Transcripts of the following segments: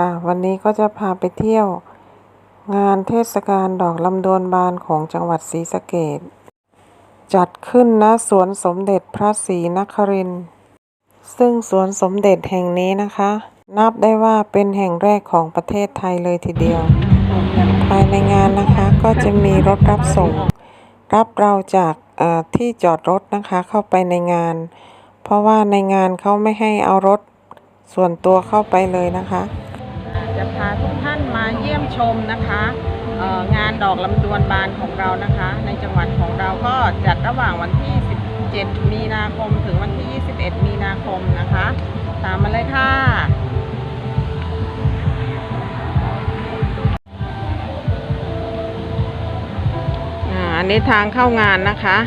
ค่ะ วันนี้ก็จะพาไปเที่ยว งานเทศกาลดอกลำดวนบานของจังหวัดศรีสะเกษจัดขึ้นณสวนสมเด็จพระศรีนครินทร์ซึ่งสวนสมเด็จแห่งนี้นะคะ นับได้ว่าเป็นแห่งแรกของประเทศไทยเลยทีเดียว ภายในงานนะคะก็จะมีรถรับส่ง รับเราจากที่จอดรถนะคะเข้าไปในงาน เพราะว่าในงานเขาไม่ให้เอารถส่วนตัวเข้าไปเลยนะคะ จะพาทุกท่านมาเยี่ยมชมนะคะงานดอกลำดวนบานของเรานะคะ ในจังหวัดของเราก็จัดระหว่างวันที่ 17 มีนาคมถึงวันที่ 21 มีนาคมนะคะ ตามมาเลยค่ะอันนี้ทางเข้างานนะคะ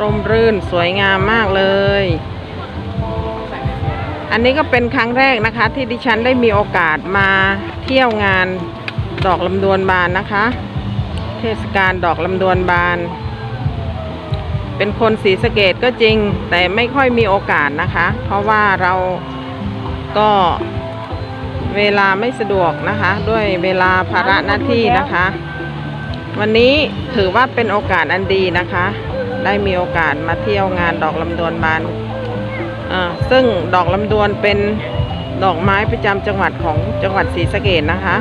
ร่มรื่นสวยงามมากเลย อันนี้ก็เป็นครั้งแรกนะคะ ที่ดิฉันได้มีโอกาสมาเที่ยวงานดอกลำดวนบานนะคะ เทศกาลดอกลำดวนบาน เป็นคนศรีสะเกดก็จริง แต่ไม่ค่อยมีโอกาสนะคะ เพราะว่าเราก็เวลาไม่สะดวกนะคะ ด้วยเวลาภาระหน้าที่นะคะ วันนี้ถือว่าเป็นโอกาสอันดีนะคะ ได้มีโอกาสมาเที่ยวงานดอกลำดวนบาน ซึ่งดอกลำดวนเป็นดอกไม้ประจำจังหวัดของจังหวัดศรีสะเกดนะคะ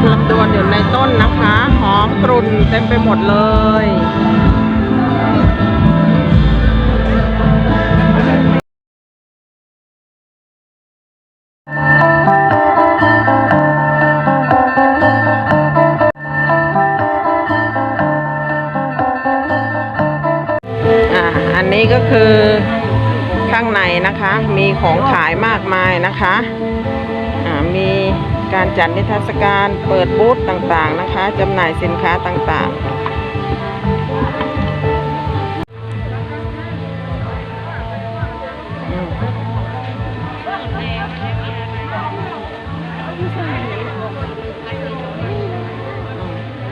นลำดวนอยู่ในต้นนะคะ หอมกรุ่นเต็มไปหมดเลยอ่าอันนี้ก็คือข้างในนะคะ มีของขายมากมายนะคะ การจัดนิทรรศการเปิดบูธต่างๆนะคะจำหน่ายสินค้าต่างๆ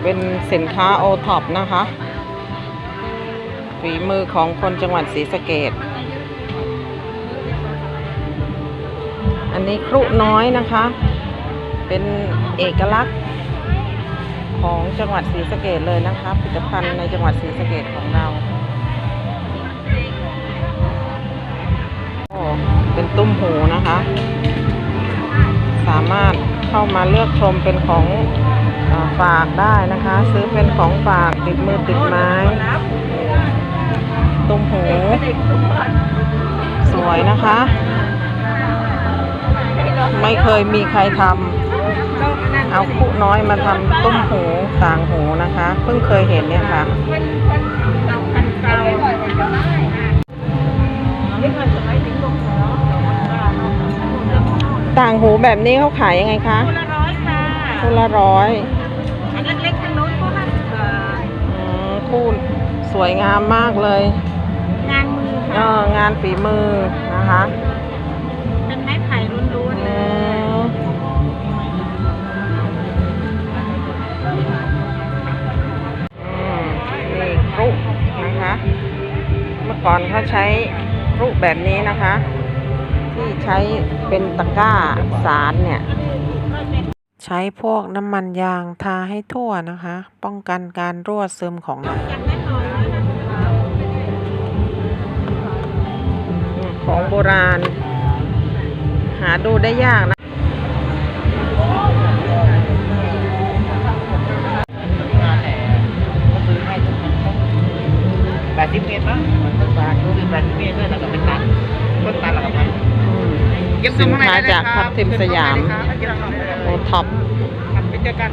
เป็นสินค้าโอท็อปนะคะ ฝีมือของคนจังหวัดศรีสะเกดอันนี้ครุน้อยนะคะ เป็นเอกลักษณ์ของจังหวัดศรีสะเกดเลยนะคะผลิตภัณฑ์ในจังหวัดศรีสะเกดของเราเป็นตุ้มหูนะคะ สามารถเข้ามาเลือกชมเป็นของอฝากได้นะคะ ซื้อเป็นของฝากติดมือติดไม้ ตุ้มหู สวยนะคะ ไม่เคยมีใครทำ เอาคุน้อยมาทำตุ้มหูต่างหูนะคะ เพิ่งเคยเห็นเนี่ยค่ะต่างหูแบบนี้เขาขายยังไงคะละร้อยค่ะคู่ละร้อยอันเล็กๆทางโน้นก็ห้าสิบบาทอืมคู่สวยงามมากเลย งานมือเอค่ะองานฝีมือนะคะ ก่อนเขาใช้ครุแบบนี้นะคะ ที่ใช้เป็นตะกร้าสารเนี่ย ใช้พวกน้ำมันยางทาให้ทั่วนะคะ ป้องกันการรั่วซึมของน้ำของโบราณ หาดูได้ยากนะ สิบเมตรมั้งมันบาทคือแปดสิบเมตรด้วยแล้วก็เป็นตันต้นตันแล้วก็พันสินค้าจากทับทิมสยามโอท็อปไปเจอกัน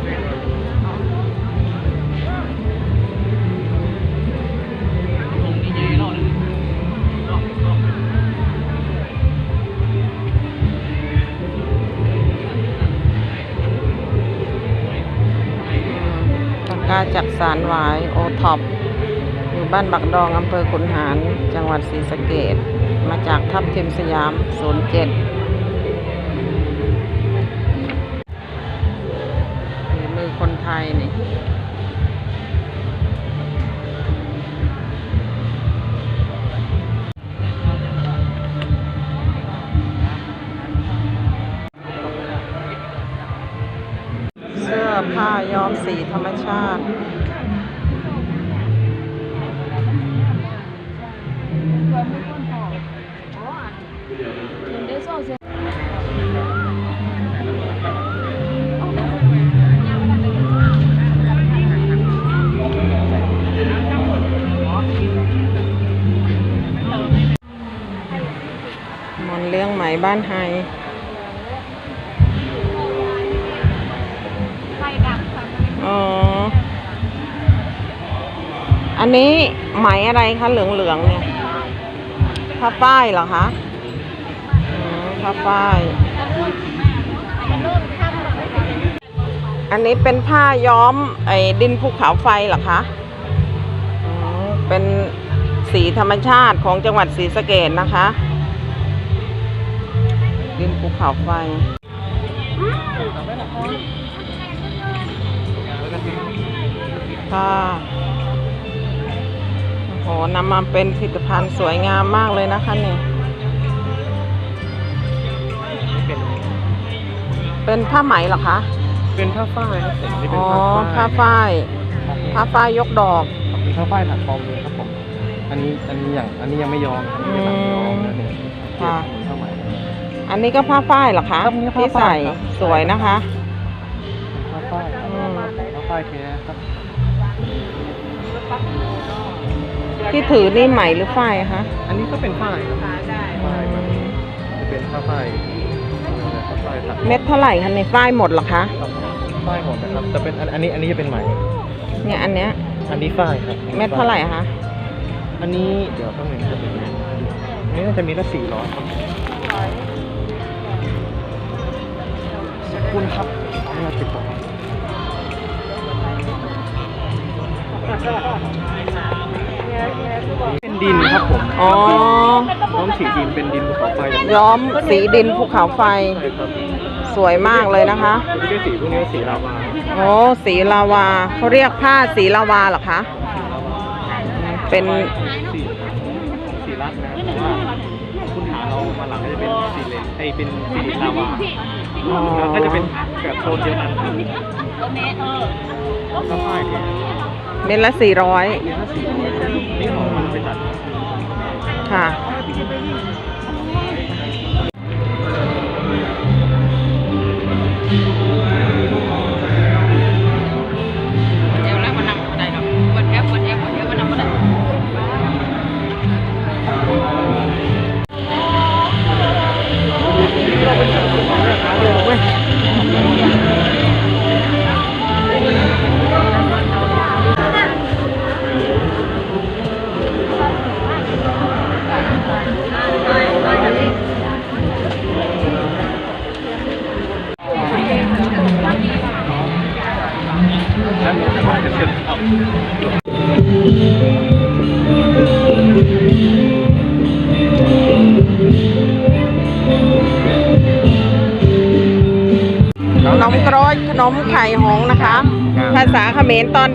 ปากกาจากสารหวายโอท็อป อยู่บ้านบักดองอำเภอขุนหารจังหวัดศรีสะเกดมาจากทับทิมสยาม07ฝีมือคนไทยนี่เสื้อผ้าย้อมสีธรรมชาติ นต์เรื่องไหมบ้านไฮไฟดับค่ะอ๋อ อันนี้ไหมอะไรคะเหลืองๆเนี่ยผ้าป้ายเหรอคะอืมผ้าป้ายมันเริ่มค่ำแล้วนะคะอันนี้เป็นผ้าย้อมไอ้ดินภูเขาไฟเหรอคะอืมเป็นสีธรรมชาติของจังหวัดศรีสะเกดนะคะดิน ภูเขาไฟค่ะโอ้โหนำมาเป็นผลิตภัณฑ์สวยงามมากเลยนะคะเนี่ยเป็นผ้าไหมเหรอคะ เป็นผ้าฝ้ายครับผมนี่เป็นอ๋อผ้าผ้าฝ้ายฝ้าย ผ้าฝ้ายยกดอกเป็นผ้าฝ้ายถักทอมเลยครับผม อันนี้อันนี้อย่างอันนี้ยังไม่ยอมอันนี้เป็นหลังยอมนะเนี่ยค่ะผ้าไหม อันนี้ก็ผ้าฝ้ายเหรอคะครับนี่ผ้าที่ฝ้าใส่ยครับ สวยนะคะผ้าฝ้ายอืมผ้าฝ้ายแท้ครับที่ถือนี่ไหมหรือฝ้ายอะคะอันนี้ก็เป็นฝ้ายครับฝ้ายแบบจะเป็นผ้าฝ้ายผ้าฝ้ายถักเม็ดเท่าไหร่คะในฝ้ายหมดเหรอคะครับฝ้ายหมดนะครับแต่เป็นอันอันนี้อันนี้จะเป็นไหมเนี่ยอันเนี้ยอันนี้ฝ้ายครับเม็ดเท่าไหร่อะคะอันนี้เดี๋ยวต้องหนึ่งจะเป็นอันนี้น่าจะมีละสี่ร้อยครับ คุณครับนี่เราติดต่อเป็นดินครับผมอ๋อน้องสีดินเป็นดินภูเขาไฟย้อมสีดินภูเขาไฟใช่ครับสวยมากเลยนะคะตัวนี้เป็นสีพวกนี้เป็นสีลาวาโอ้สีลาวาเขาเรียกผ้าสีลาวาเหรอคะ เป็นสีสีรัดนะแต่ ว่าคุณหาเรามาหลังก็จะเป็นสีเลนไอยเป็นสีลาวาอ๋อแล้วก็จะเป็นแบบโทนเดียวกันครับก็ป้ายเนี่ยเม็ดละสี่ร้อยเนี่ยถ้าสีนี่ของมันไปตัดค่ะเดี๋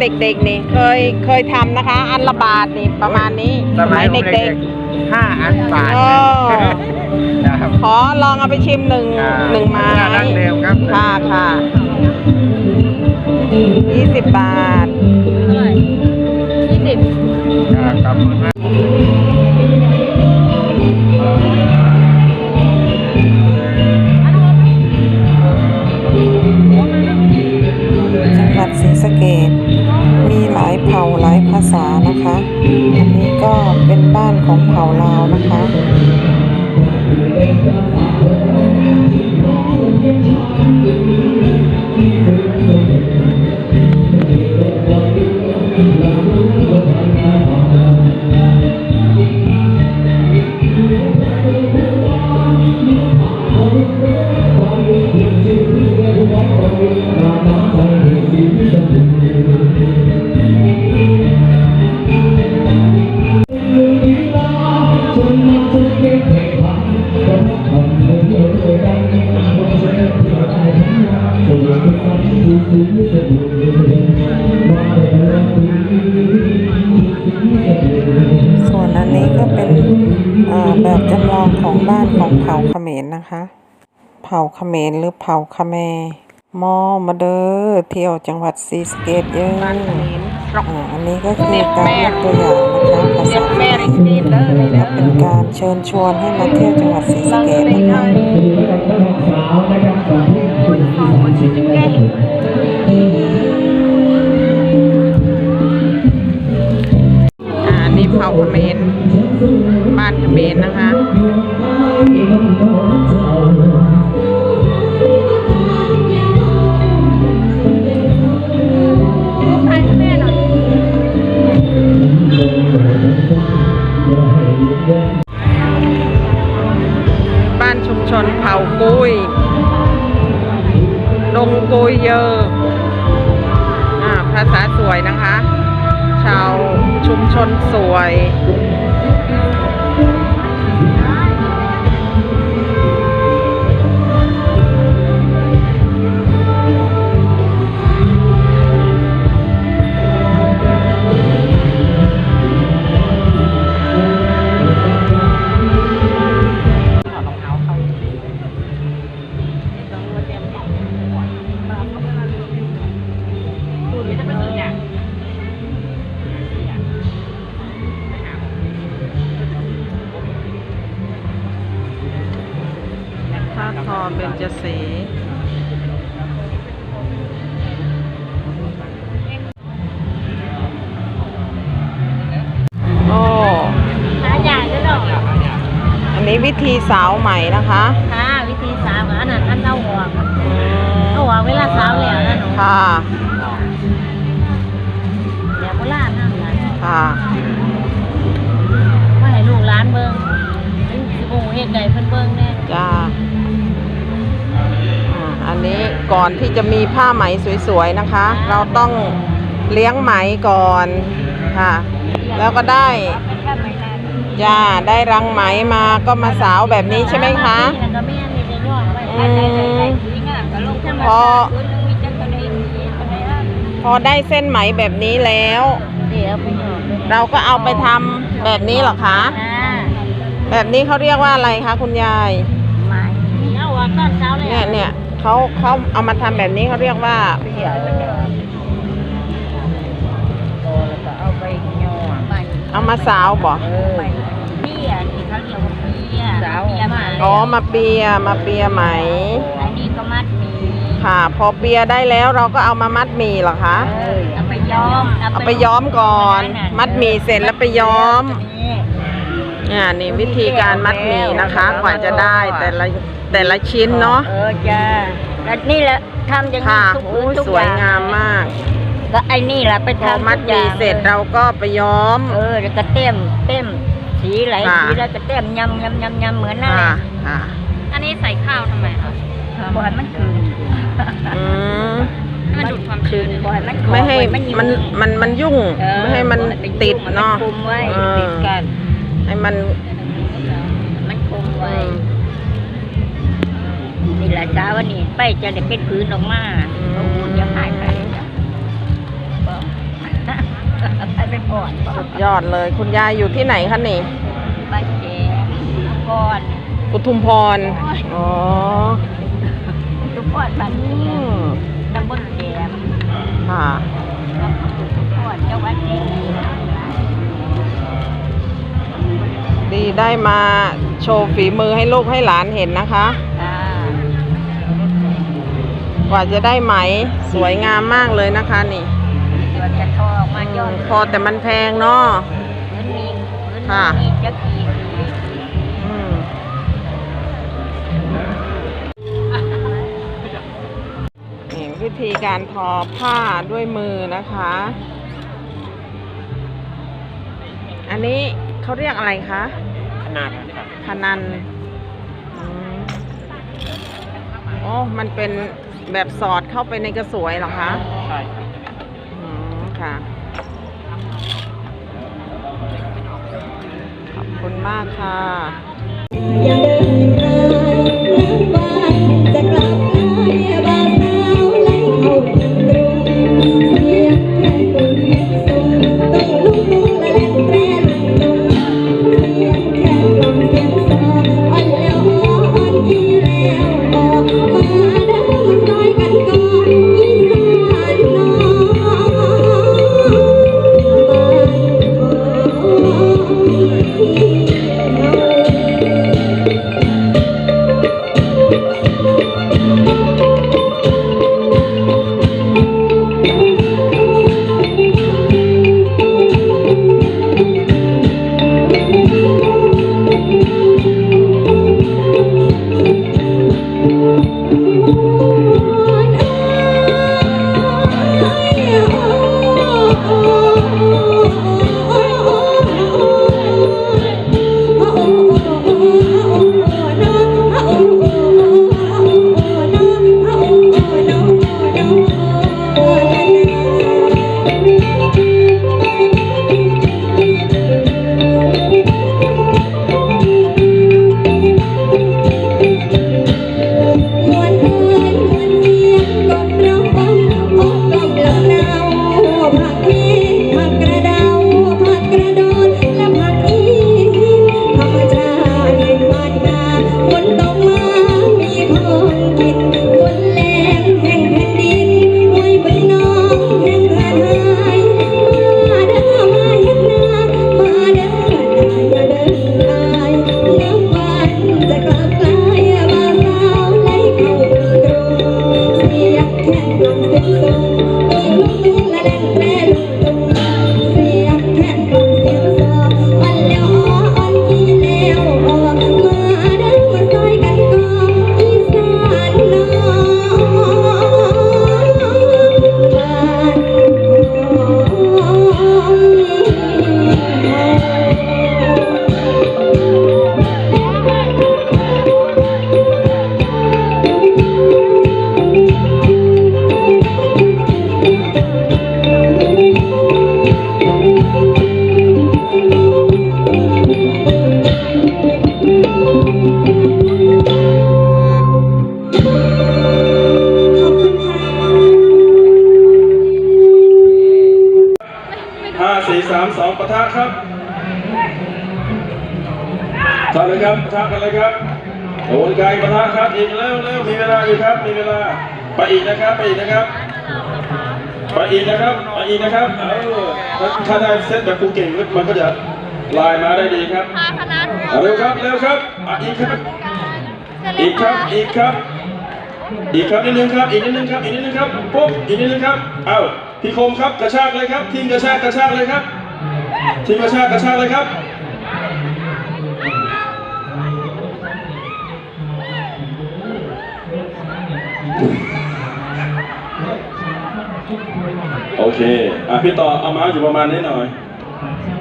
เด็กๆนี่เคยเคยทำนะคะ อันละบาทนี่ประมาณนี้สมัยเด็กห้าอันบาทๆโอ้ครับขอลองเอาไปชิมหนึ่งหนึ่งไม้ดั้งเดิมครับค่ะค่ะยี่สิบบาทยี่สิบครับขอบคุณมากจังหวัดศรีสะเกดมีหลาย เผ่าหลายภาษานะคะ อันนี้ก็เป็นบ้านของเผ่าลาวนะคะ เผ่าเขมรหรือเผ่าคแมมอมาเด้อเที่ยวจังหวัดศรีสะเกดเยอะบ้านเขมรตรอกอ่าอันนี้ก็คือการยกตัวอย่างนะคะภาเรียษากแม่ริกรีดเด้อเลยเด้อเป็นการเชิญชวนให้มาเที่ยวจังหวัดศรีสะเกดนะคะอ่าอันนี่เผ่าเขมรบ้านเขมรนะคะ ชนเผ่ากุยดงกุยเยอะภาษาสวยนะคะ ชาวชุมชนสวย เบญจสีโอ้หาอย่างก็ดอกอันนี้วิธีสาวใหม่นะคะค่ะวิธีสาวอันนั้นอันเอาหัวอืเอามหัวเวลาสาวแล้วนะหนูค่ะเดี๋ยวโบราณนั่นนะค่ะมาให้ลูกร้านเบิ่งสิบงเฮ็ดใดเพิ่นเบิ่งแน่จ้าอ่าอันนี้ ก่อนที่จะมีผ้าไหมสวยๆนะคะ เราต้องเลี้ยงไหมก่อนค่ะ แล้วก็ได้เป็นแบบไหนล่ะจ้าได้รังไหมมาก็มาสาวแบบนี้ใช่ไหมคะแล้วก็แม่นี่จะย่อไว้อืมได้ได้ได้สีงามก็ลงธรรมพอชาติพื้นมีจักตัวใดสีตัวใดอะพอได้เส้นไหมแบบนี้แล้วเดี๋ยวไปย่อไปเราก็เอาไปทำแบบนี้เหรอคะอ่าแบบนี้เขาเรียกว่าอะไรคะคุณยายไม้นี่เอาว่าตอนเช้าเลยเนี่ย เนี่ยเขาเขาเอามาทำแบบนี้เขาเรียกว่าเดี๋ยวเอาไปย่อไปเอามาสาวบ่เออเบี้ยที่เขาเรียกว่าเบี้ยสาวเบี้ยมาอ๋อมาเปียมาเปียไหมอันนี้ก็มัดหมีค่ะ พอเปียได้แล้วเราก็เอามามัดหมี่เหรอคะเออเอาไปย้อมเอาไปย้อมก่อน มัดหมี่เสร็จแล้วไปย้อมนี่เนี่ยนี่วิธีการมัดหมี่นะคะ กว่าจะได้แต่ละ แต่ละชิ้นเนาะเออจ้าแล้วนี่แหละทำอย่างนี้ค่ะทุกโอ้พื้นยทุกสอวยย่างงามมาก ก็ไอ้นี่แหละไปพอทำมัดทุกหอย่ามี่งเสร็จเราก็ไปย้อม เออแล้วก็เต็มเต็มสีไหลค่ะ สีแล้วก็เต็มยำยำยำยำเหมือนนั่นแหค่ะละค่ะอันนี้ใส่ข้าวทำไมคะบอลมันคืนอืมมันดูดความคืนบ่ให้มันขอไม่ให้ว้มันอยู่มันมันยุ่ง เออไม่ให้มันบ่ให้ติดยุ่งเนาะ มันคุมไว้เออ ติดกัน ให้มันมันคุมไว้ อืม นี่แหละจ้าวันนี้ไปจะได้เป็นพื้นออกมาอืมโอ้โหจะหายไปจ้ะบอกไปไปก่อนบอกยอดเลย คุณยายอยู่ที่ไหนคะนี่บ้านแจงก่อนอุทุมพร อ๋อทุกคนบ้านอืนี้มตำบลแจมค่ะ ทุกคนจังหวัดแจมดีได้มาโชว์ฝีมือให้ลูกให้หลานเห็นนะคะอ่า กว่าจะได้ไหมสวยงามมากเลยนะคะนี่ตัวจะทองมาย้อนพอแต่มันแพงเนาะพื้นมีพื้นค่ะมีจะกี่สีอืมนี่วิธีการทอผ้าด้วยมือนะคะ อันนี้เขาเรียกอะไรคะขนาดครับพนันอืมโอ้มันเป็น แบบสอดเข้าไปในกระสวยเหรอคะใช่ครับอืมค่ะ ขอบคุณมากค่ะ กันเลยครับโอนไกลปะทะครับอีกเร็วเร็วมีเวลาอยู่ครับ มีเวลาไปอีกนะครับไปอีกนะครับไปอีกนะครับไปอีกนะครับเออถ้าได้เซตแบบครูเก่งมันก็จะลายมาได้ดีครับเอาเร็วครับเร็วครับอะอีกครับอีกครับอีกครับอีกครับนิดนึงครับอีกนิดนึงครับอีกนิดนึงครับปุ๊บอีกนิดนึงครับเอ้าพี่คมครับกระชากเลยครับทีมกระชากกระชากเลยครับทีมกระชากกระชากเลยครับ โอเคอะพี่ต่อเอามาอยู่ประมาณนี้หน่อย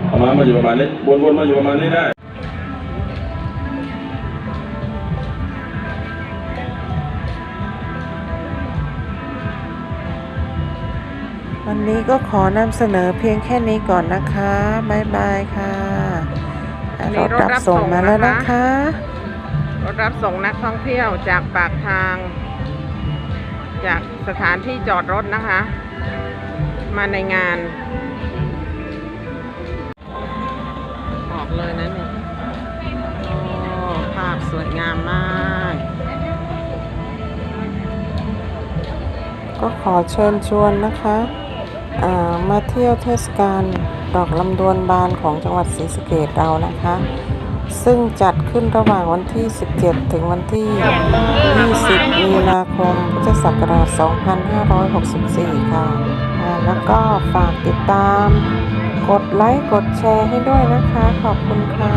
เอามามาอยู่ประมาณนี้วนๆมาอยู่ประมาณนี้ได้วันนี้ก็ขอนำเสนอเพียงแค่นี้ก่อนนะคะบ๊ายบายค่ะอะนี่รถรับส่งมาแล้วนะคะ รถรับส่งนักท่องเที่ยวจากปากทาง จากสถานที่จอดรถนะคะ มาในงานบอกเลยนะเนี่ยโอ้ภาพสวยงามมาก ก็ขอเชิญชวนนะคะามาเที่ยวเทศกาลดอกลำดวนบานของจังหวัดศรีสะเกษเรานะคะ ซึ่งจัดขึ้นระหว่างวันที่ 17 ถึงวันที่ 20 มีนาคมพุทธศักราช 2564 ค่ะ แล้วก็ฝากติดตาม กดไลค์ กดแชร์ให้ด้วยนะคะ ขอบคุณค่ะ